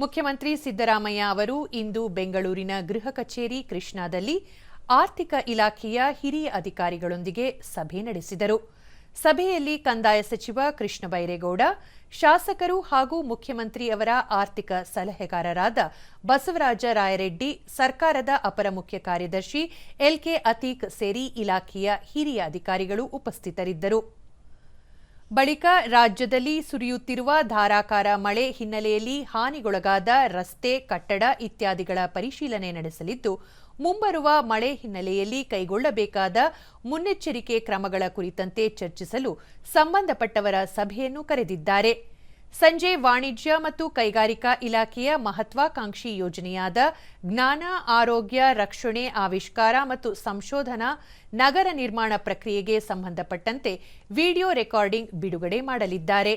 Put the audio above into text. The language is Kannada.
ಮುಖ್ಯಮಂತ್ರಿ ಸಿದ್ದರಾಮಯ್ಯ ಅವರು ಇಂದು ಬೆಂಗಳೂರಿನ ಗೃಹ ಕಚೇರಿ ಕೃಷ್ಣಾದಲ್ಲಿ ಆರ್ಥಿಕ ಇಲಾಖೆಯ ಹಿರಿಯ ಅಧಿಕಾರಿಗಳೊಂದಿಗೆ ಸಭೆ ನಡೆಸಿದರು. ಸಭೆಯಲ್ಲಿ ಕಂದಾಯ ಸಚಿವ ಕೃಷ್ಣ ಬೈರೇಗೌಡ, ಶಾಸಕರು ಹಾಗೂ ಮುಖ್ಯಮಂತ್ರಿ ಅವರ ಆರ್ಥಿಕ ಸಲಹೆಗಾರರಾದ ಬಸವರಾಜ ರಾಯರೆಡ್ಡಿ, ಸರ್ಕಾರದ ಅಪರ ಮುಖ್ಯ ಕಾರ್ಯದರ್ಶಿ ಎಲ್ಕೆ ಅತೀಕ್ ಸೇರಿ ಇಲಾಖೆಯ ಹಿರಿಯ ಅಧಿಕಾರಿಗಳು ಉಪಸ್ಥಿತರಿದ್ದರು. ಬಳಿಕ ರಾಜ್ಯದಲ್ಲಿ ಸುರಿಯುತ್ತಿರುವ ಧಾರಾಕಾರ ಮಳೆ ಹಿನ್ನೆಲೆಯಲ್ಲಿ ಹಾನಿಗೊಳಗಾದ ರಸ್ತೆ, ಕಟ್ಟಡ ಇತ್ಯಾದಿಗಳ ಪರಿಶೀಲನೆ ನಡೆಸಲಿದ್ದು, ಮುಂಬರುವ ಮಳೆ ಹಿನ್ನೆಲೆಯಲ್ಲಿ ಕೈಗೊಳ್ಳಬೇಕಾದ ಮುನ್ನೆಚ್ಚರಿಕೆ ಕ್ರಮಗಳ ಕುರಿತಂತೆ ಚರ್ಚಿಸಲು ಸಂಬಂಧಪಟ್ಟವರ ಸಭೆಯನ್ನು ಕರೆದಿದ್ದಾರೆ. ಸಂಜೆ ವಾಣಿಜ್ಯ ಮತ್ತು ಕೈಗಾರಿಕಾ ಇಲಾಖೆಯ ಮಹತ್ವಾಕಾಂಕ್ಷಿ ಯೋಜನೆಯಾದ ಜ್ಞಾನ, ಆರೋಗ್ಯ, ರಕ್ಷಣೆ, ಆವಿಷ್ಕಾರ ಮತ್ತು ಸಂಶೋಧನಾ ನಗರ ನಿರ್ಮಾಣ ಪ್ರಕ್ರಿಯೆಗೆ ಸಂಬಂಧಪಟ್ಟಂತೆ ವಿಡಿಯೋ ರೆಕಾರ್ಡಿಂಗ್ ಬಿಡುಗಡೆ ಮಾಡಲಿದ್ದಾರೆ.